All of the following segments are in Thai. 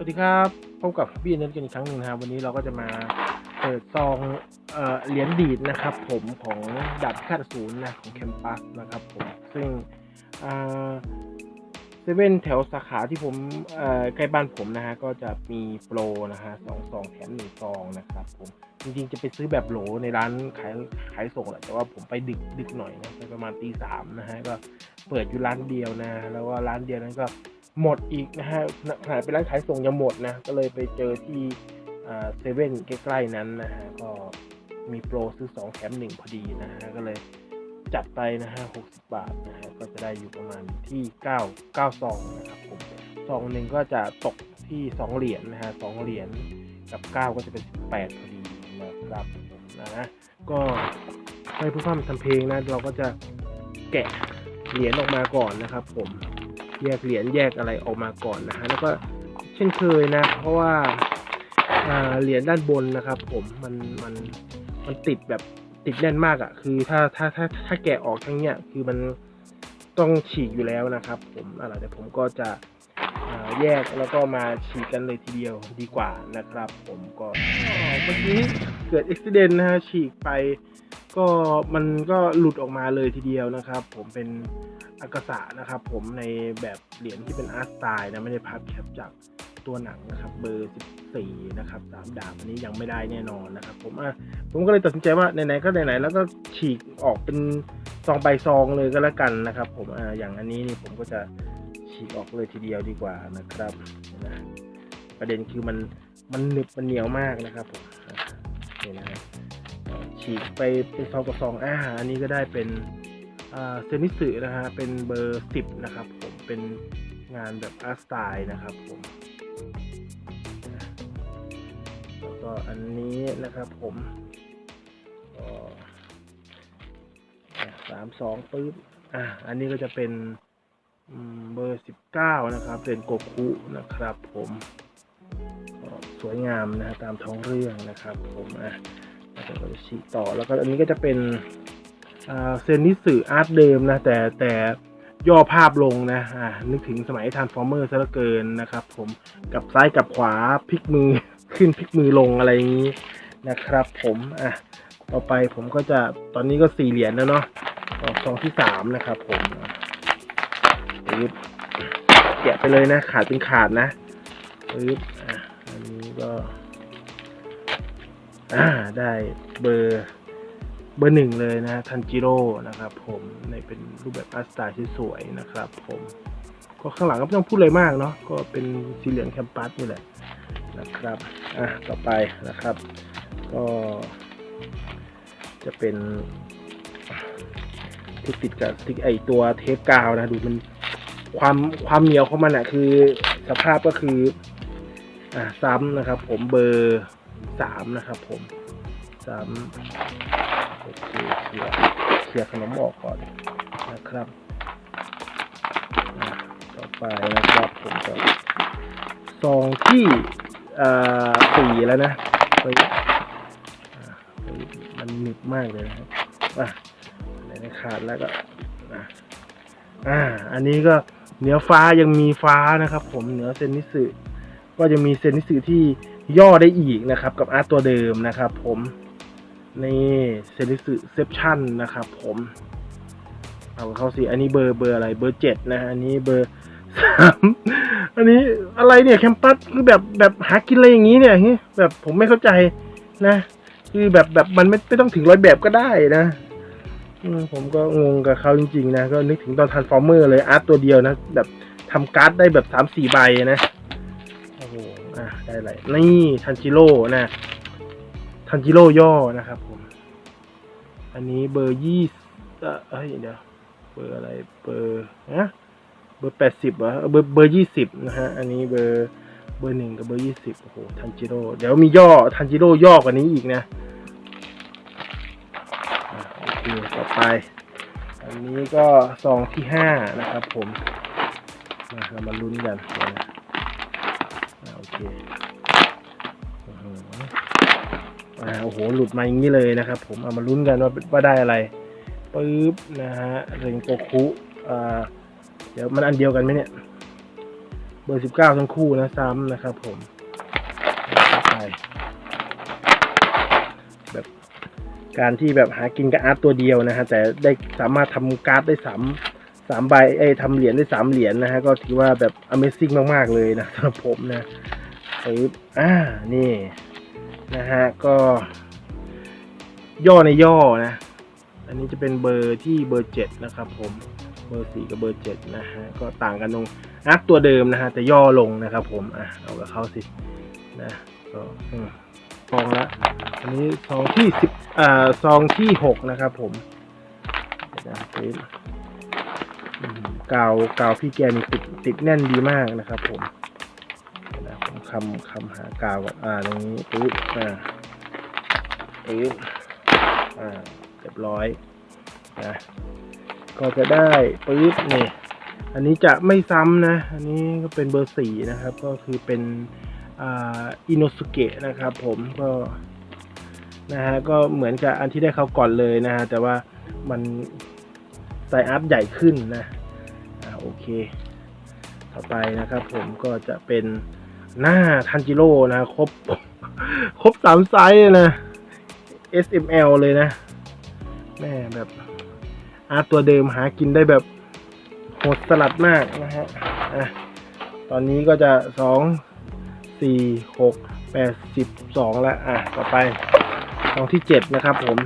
สวัสดีครับพบกับพี่เน็ตกันอีกครั้งหนึ่งนะครับวันนี้เราก็จะมาเปิดซองเหรียญดีดนะครับ ผมของดับขั้นศูนย์นะของแคมปัสนะครับผมซึ่งเซเว่นแถวสาขาที่ผมใกล้บ้านผมนะฮะก็จะมีโปรนะฮะสองซองแถมหนึ่งซองนะครับผมจริงๆจะไปซื้อแบบโหลในร้านขายขายส่งแหละแต่ว่าผมไปดึกดึกหน่อยนะไปประมาณตีสามนะฮะก็เปิดอยู่ร้านเดียวนะแล้วว่าร้านเดียวนั้นก็ หมดอีกนะฮะขาดเป็นร้านขายส่งยังหมดนะ ก็เลยไปเจอที่เซเว่นใกล้ๆนั้นนะฮะ ก็มีโปรซื้อ 2 แถม1 พอดีนะฮะ ก็เลยจัดไปนะฮะ 60 บาทนะฮะ ก็จะได้อยู่ประมาณที่ 9 9 ซองนะครับผมซองหนึ่งก็จะตกที่ 2 เหรียญนะฮะ2เหรียญกับ 9 ก็จะเป็น 18 พอดีนะครับผมนะก็ให้ผู้ฟังทำเพลงนะ เราก็จะแกะเหรียญออกมาก่อนนะครับผม แยกเหรียญแยกอะไรออกมาก่อนนะฮะแล้วก็เช่นเคยนะ เพราะว่าเหรียญด้านบนนะครับ ผมมันมันมันติดแบบติดแน่นมากอะ่ะ คือถ้าถ้าถ้าถ้าแกะออกทั้งเนี้ยคือมันต้องฉีกอยู่แล้วนะครับ ผมอะไรแต่ผมก็จะแยกแล้วก็มาฉีกกันเลยทีเดียวดีกว่านะครับ ผมก็เมื่อกี้เกิดอุบิเหตุนะฮะฉีกไป ก็มันก็หลุดออกมาเลยทีเดียวนะครับ ผมเป็นอากาศะนะครับผมในแบบเหรียญที่เป็นอาร์ตสไตล์นะไม่ได้พับแคปจากตัวหนังนะครับเบอร์ 14 นะครับสามดาบอันนี้ยังไม่ได้แน่นอนนะครับ ผมอะผมก็เลยตัดสินใจว่าไหนๆก็ไหนๆแล้วก็ฉีกออกเป็นซองใบซองเลยก็แล้วกันนะครับ ผมอ่าอย่างอันนี้นี่ผมก็จะฉีกออกเลยทีเดียวดีกว่านะครับนะประเด็นคือมันมันหนึบมันเหนียวมากนะครับผมนี่นะฮะ ฉีกไปเป็นซองต่อซองอ่าอันนี้ก็ได้เป็นเซนิสึนะฮะเป็นเบอร์สิบนะครับผมเป็นงานแบบอาร์ตสไตล์นะครับผมแล้วก็อันนี้นะครับผมสามสองปึ๊บอ่าอันนี้ก็จะเป็นเบอร์สิบเก้านะครับเป็นโกคุนะครับผมสวยงามนะฮะตามท้องเรื่องนะครับผมอะ แล้วก็จะฉีกต่อแล้วก็อันนี้ก็จะเป็นเซนนิสึอาร์ตเดิมนะ แต่แต่ย่อภาพลงนะอ่านึกถึงสมัยทานฟอร์เมอร์ซะเหลือเกินนะครับ ผมกับซ้ายกับขวาพลิกมือขึ้นพลิกมือลงอะไรอย่างนี้นะครับ ผมอะต่อไปผมก็จะตอนนี้ก็สี่เหรียญแล้วเนาะออกซองที่สามนะครับ ผมอะปึ๊บแกะไปเลยนะ ขาดเป็นขาดนะปึ๊บอะอันนี้ก็ อ่าได้เบอร์เบอร์หนึ่งเลยนะทันจิโร่นะครับ ผมในเป็นรูปแบบอาสตล์ที่สวยนะครับ ผม ก็ข้างหลังก็ไม่ต้องพูดเลยมากเนาะก็เป็นสีเหลืองแคมปัสนี่แหละนะครับอะต่อไปนะครับ ก็ จะเป็นที่ติดกับติ๊กไอตัวเทปกาวนะดูมันความความเหนียวของมันอะคือสภาพก็คืออ่าซ้ำนะครับ ผมเบอร์ สามนะครับผมซ้ำโอเคเคลียร์เคลียร์ขนมออกก่อนนะครับ ต่อไปนะครับผมก็ซองที่สี่แล้วนะเฮ้ยอ่าเฮ้ยมันหนึบมากเลยนะครับอะไหนขาดแล้วก็อะอ่าอันนี้ก็เหนือฟ้ายังมีฟ้านะครับ ผมเหนือเซนนิสึก็จะมีเซนนิสึที่ ย่อได้อีกนะครับ กับอาร์ตตัวเดิมนะครับผมนี่เซนิสเซปชั่นนะครับผมเอาเข้าสิอันนี้เบอร์เบอร์อะไรเบอร์เจ็ดนะอันนี้เบอร์สามอันนี้อะไรเนี่ยแคมปัสคือแบบแบบหากินอะไรอย่างนี้เนี่ยแบบผมไม่เข้าใจนะ คือแบบแบบมันไม่ไม่ต้องถึงร้อยแบบก็ได้นะผมก็งงกับเขาจริงๆนะ ก็นึกถึงตอนทันฟอร์เมอร์เลยอาร์ตตัวเดียวนะ แบบทำการ์ดได้แบบสามสี่ใบนะ อะได้อะไรนี่ทันจิโร่นะทันจิโร่ย่อนะครับผม อันนี้เบอร์ยี่เอ้ยเดี๋ยวเบอร์อะไรเบอร์นะเบอร์แปดสิบเหรอเบอร์เบอร์ยี่สิบนะฮะอันนี้เบอร์เบอร์หนึ่งกับเบอร์ยี่สิบโอ้โหทันจิโร่เดี๋ยวมีย่อทันจิโร่ย่อกว่านี้อีกนะโอเคต่อไป อันนี้ก็ซองที่ห้านะครับผมมาเรามาลุ้นกันนะ โอเคอื้อหืออ่าโอ้โห หลุดมาอย่างนี้เลยนะครับ ผมเอามาลุ้นกันว่าว่าได้อะไรปึ๊บนะฮะเรนโกคุอ่าเดี๋ยวมันอันเดียวกันไหมเนี่ย เบอร์สิบเก้าทั้งคู่นะซ้ำนะครับ ผมไปแบบการที่แบบหากินกับอาร์ตตัวเดียวนะฮะแต่ได้สามารถทำการ์ดได้สามสามใบเอ้ทำเหรียญได้สามเหรียญนะฮะก็ถือว่าแบบ Amazing มาก ๆ เลยนะสำหรับผมนะ ปึ๊บอ่า นี่นะฮะ ก็ ย่อในย่อนะ อันนี้จะเป็นเบอร์ที่เบอร์เจ็ดนะครับผม เบอร์สี่กับเบอร์เจ็ดนะฮะ ก็ต่างกันตรงอัพตัวเดิมนะฮะแต่ย่อลงนะครับผม อะ เอากับเขาสินะก็อซองละ อันนี้ซองที่สิบอ่าซองที่หกนะครับผมนะปึ๊บอืมกาวกาวพี่แกนี่ติดติดแน่นดีมากนะครับผม คำคำหากาวก่อนอ่าตรงนี้ปึ๊บอ่าปึ๊บอ่าเรียบร้อยนะก็จะได้ปึ๊บนี่อันนี้จะไม่ซ้ำนะ อันนี้ก็เป็นเบอร์สี่นะครับ ก็คือเป็นอ่าอินโนสุเกะนะครับ ผมก็นะฮะก็เหมือนกับอันที่ได้เขาก่อนเลยนะฮะแต่ว่ามันไซอัพใหญ่ขึ้นนะอ่าโอเค ต่อไปนะครับผมก็จะเป็น หน้าทันจิโร่นะครบ ครบสามไซส์เลยนะ S M L เลยนะ แม่แบบอาร์ตัวเดิมหากินได้แบบโหดสลัดมากนะฮะอะตอนนี้ก็จะสองสี่หกแปดสิบสองแล้วอะ ต่อไปสองที่เจ็ดนะครับผม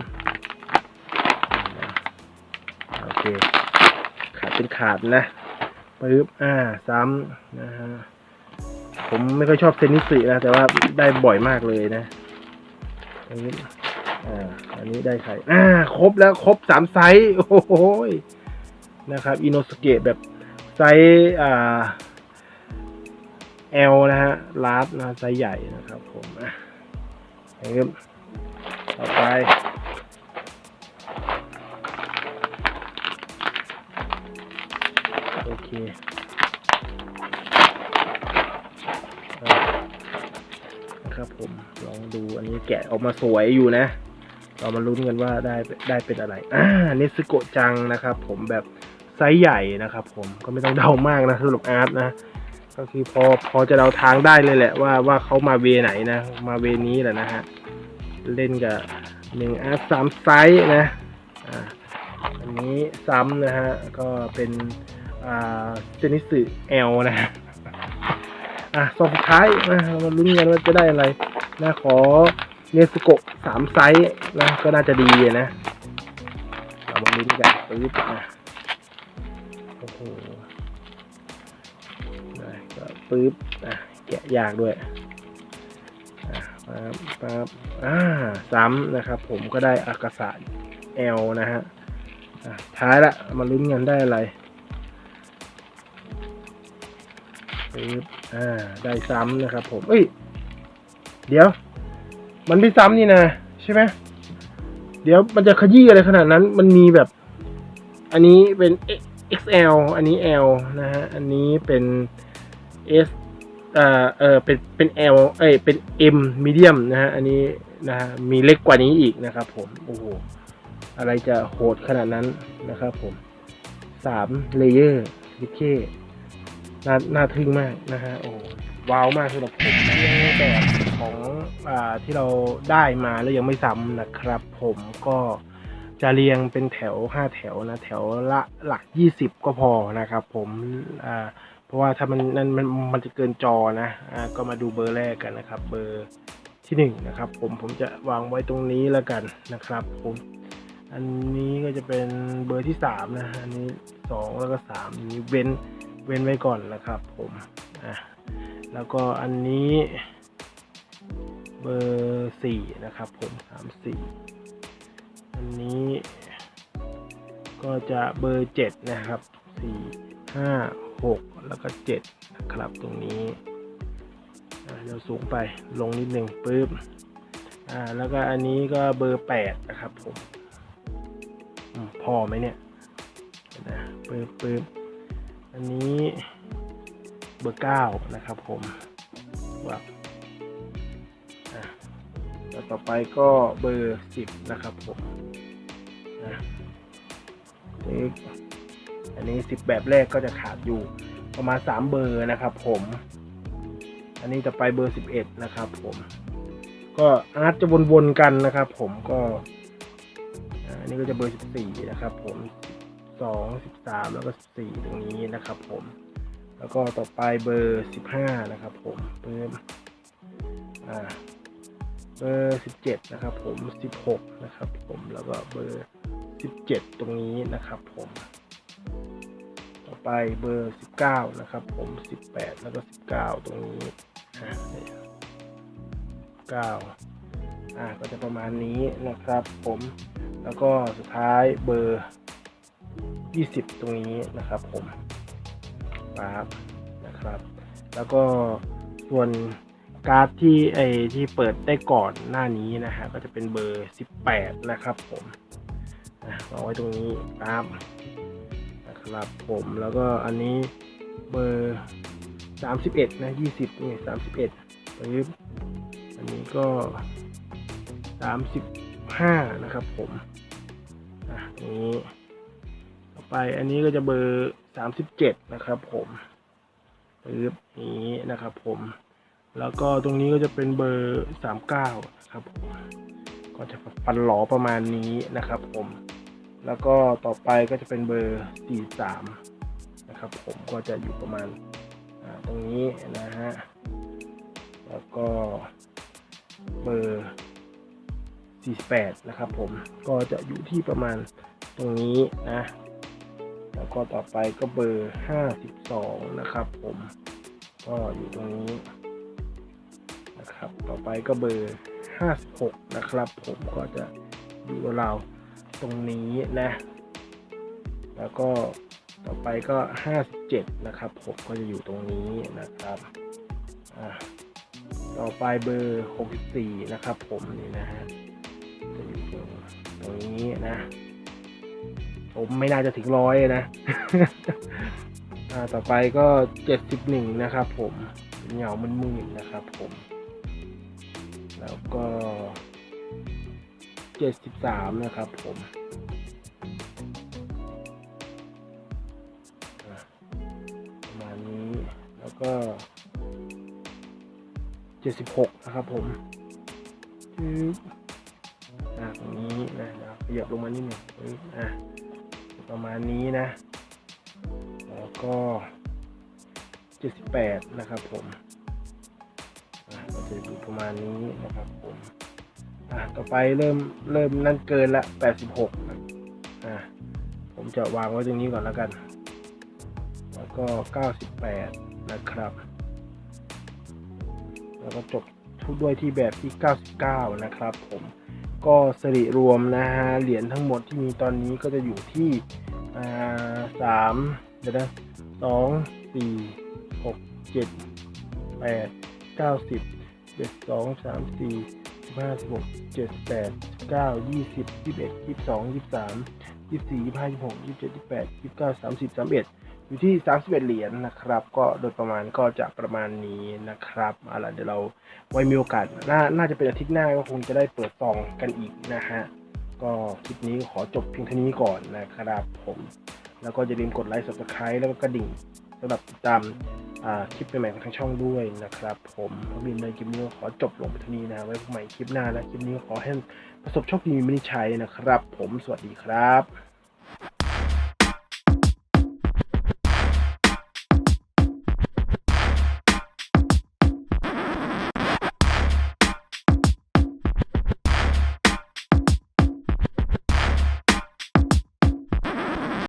โอเคขาดเป็นขาดนะปึ๊บอ่าซ้ำนะฮะ ผมไม่ค่อยชอบเซนิสึนะ แต่ว่าได้บ่อยมากเลยนะปึ๊บอ่า อันนี้ได้ไข่อ่า ครบแล้วครบสามไซส์ โอ้โหยนะครับ อินโนสเกะแบบไซส์อ่า L นะฮะลาร์ดนะไซส์ใหญ่นะครับผมอะครับต่อไปโอเค นะครับผมลองดูอันนี้แกะออกมาสวยอยู่นะ เรามาลุ้นกันว่าได้ได้เป็นอะไรอ่าเนสโกะจังนะครับ ผมแบบไซส์ใหญ่นะครับ ผมก็ไม่ต้องเดามากนะสำหรับอาร์ตนะก็คือพอพอจะเดาทางได้เลยแหละว่าว่าเขามาเวไหนนะ มาเวนี้แหละนะฮะเล่นกับหนึ่งอาร์ตสามไซส์นะอ่าอันนี้ซ้ำนะฮะก็เป็นอาเจนิสึเอลนะฮะ อะซองสุดท้ายนะเรามาลุ้นกันว่าจะได้อะไรนะขอเนสโกะสามไซส์นะก็น่าจะดีนะเรามาลุ้นกันปึ๊บนะโอ้โหนะก็ปึ๊บอะแกะยากด้วยอะปั๊บปั๊บอ่าซ้ำนะครับ ผมก็ได้อากาศะเอลนะฮะอะท้ายละมาลุ้นกันได้อะไร ปึ๊บอ่า ได้ซ้ำนะครับผม เอ้ย เดี๋ยว มันไม่ซ้ำนี่นะใช่ไหมเดี๋ยวมันจะขยี้อะไรขนาดนั้น มันมีแบบ อันนี้เป็น XL อันนี้ L นะฮะ อันนี้เป็น S อ่อเออเป็น เป็น L เอ้ย เป็น M medium นะฮะ อันนี้นะฮะ มีเล็กกว่านี้อีกนะครับผม โอ้โห อะไรจะโหดขนาดนั้นนะครับผมสามเลเยอร์วิเค น่าน่าทึ่งมากนะฮะโอ้ว้าวมากสำหรับผมเรียงแบบของอ่าที่เราได้มาแล้วยังไม่ซ้ำนะครับ ผมก็จะเรียงเป็นแถวห้าแถวนะ แถวละหลักยี่สิบก็พอนะครับ ผมอ่าเพราะว่าถ้ามันนั้นมันมันจะเกินจอนะอ่าก็มาดูเบอร์แรกกันนะครับ เบอร์ที่หนึ่งนะครับ ผมผมจะวางไว้ตรงนี้แล้วกันนะครับ ผม อันนี้ก็จะเป็นเบอร์ที่สามนะอันนี้สองแล้วก็สามนี้เว้น เว้นไว้ก่อนนะครับผมอะแล้วก็อันนี้เบอร์สี่นะครับผมสามสี่อันนี้ก็จะเบอร์เจ็ดนะครับสี่ห้าหกแล้วก็เจ็ดนะครับตรงนี้เดี๋ยวสูงไปลงนิดหนึ่งปึ๊บอ่าแล้วก็อันนี้ก็เบอร์แปดนะครับผมพอไหมเนี่ยนะปึ๊บปึ๊บ อันนี้เบอร์เก้านะครับผมว่าแล้วต่อไปก็เบอร์สิบนะครับผมนะนี่อันนี้สิบแบบแรกก็จะขาดอยู่ประมาณสามเบอร์นะครับผม อันนี้จะไปเบอร์สิบเอ็ดนะครับผมก็อาร์ตจะวนๆกันนะครับผมก็อันนี้ก็จะเบอร์สิบสี่นะครับผม สองสิบสามแล้วก็สี่ตรงนี้นะครับผม แล้วก็ต่อไปเบอร์สิบห้านะครับผมเพิ่มอ่าเบอร์สิบเจ็ดนะครับผมสิบหกนะครับผมแล้วก็เบอร์สิบเจ็ดตรงนี้นะครับผม ต่อไปเบอร์สิบเก้านะครับผมสิบแปดแล้วก็สิบเก้าตรงนี้อ่าเก้าอ่าก็จะประมาณนี้นะครับผมแล้วก็สุดท้ายเบอร์ ยี่สิบตรงนี้นะครับผมปั๊บนะครับ แล้วก็ส่วนการ์ดที่ไอที่เปิดได้ก่อนหน้านี้นะฮะก็จะเป็นเบอร์ 18 นะครับผมนะวางไว้ตรงนี้ปั๊บนะครับผมแล้วก็อันนี้เบอร์ 31 นะ 20 นี่ 31ปึ๊บอันนี้ก็ 35 นะครับผมอะตรงนี้ต่ ไปอันนี้ก็จะเบอร์สามสิบเจ็ดนะครับผมปึ๊บนี้นะครับผม แล้วก็ตรงนี้ก็จะเป็นเบอร์สามเก้าครับผมก็จะฟันหลอประมาณนี้นะครับผม แล้วก็ต่อไปก็จะเป็นเบอร์สี่สามนะครับผมก็จะอยู่ประมาณตรงนี้นะฮะ แล้วก็เบอร์48 นะครับผม ก็จะอยู่ที่ประมาณตรงนี้นะ แล้วก็ต่อไปก็เบอร์ 52 นะครับผม ก็อยู่ตรงนี้นะครับ ต่อไปก็เบอร์ 56 นะครับ ผมก็จะอยู่เราตรงนี้นะ แล้วก็ต่อไปก็ 57 นะครับผมก็จะอยู่ตรงนี้นะครับ ต่อไปเบอร์ 64 นะครับผมนี่นะฮะจะอยู่ตรงตรงนี้นะ ผมไม่น่าจะถึงร้อยนะต่อไปก็เจ็ดสิบหนึ่งนะครับ ผมเหงามันมืดนะครับ ผม แล้วก็เจ็ดสิบสามนะครับ ผมประมาณนี้แล้วก็เจ็ดสิบหกนะครับ ผมจึ๊บอะตรงนี้นะเดี๋ยวขยับลงมานิดหนึ่งอะ ประมาณนี้นะ แล้วก็ 78 นะครับผมอะก็จะอยู่ประมาณนี้นะครับผมอะต่อไปเริ่มเริ่มนั่นเกินละ 86นะอะผมจะวางไว้ตรงนี้ก่อนแล้วกัน แล้วก็ 98 นะครับ แล้วก็จบทุกด้วยที่แบบที่ 99 นะครับผม ก็สริรวมนะฮะเหรียญทั้งหมดที่มีตอนนี้ก็จะอยู่ที่สามเดี๋ยวนะสองสี่หกเจ็ดแปดเก้าสิบเจ็ดสองสามสี่สิบห้าสิบหกเจ็ดแปดเก้ายี่สิบยี่สิบเอ็ดยี่สิบสองยี่สิบสามยี่สิบสี่ยี่สิบห้ายี่สิบหกยี่สิบเจ็ดยี่สิบแปดยี่สิบเก้าสามสิบสามเอ็ด อยู่ที่ 31 เหรียญนะครับ ก็โดยประมาณก็จะประมาณนี้นะครับเอาล่ะเดี๋ยวเราไว้มีโอกาสนาน่าจะเป็นอาทิตย์หน้าก็คงจะได้เปิดซองกันอีกนะฮะก็คลิปนี้ขอจบเพียงเท่านี้ก่อนนะครับผม แล้วก็อย่าลืมกดไลค์ subscribe แล้วก็กระดิ่งสำหรับติดตามคลิปใหม่ๆของทางช่องด้วยนะครับ ผมบินในคลิปนี้ขอจบลงไปเท่านี้นะไว้พบใหม่คลิปหน้านะคลิปนี้ขอให้ประสบโชคดีมีมินิชัยนะครับ ผมสวัสดีครับ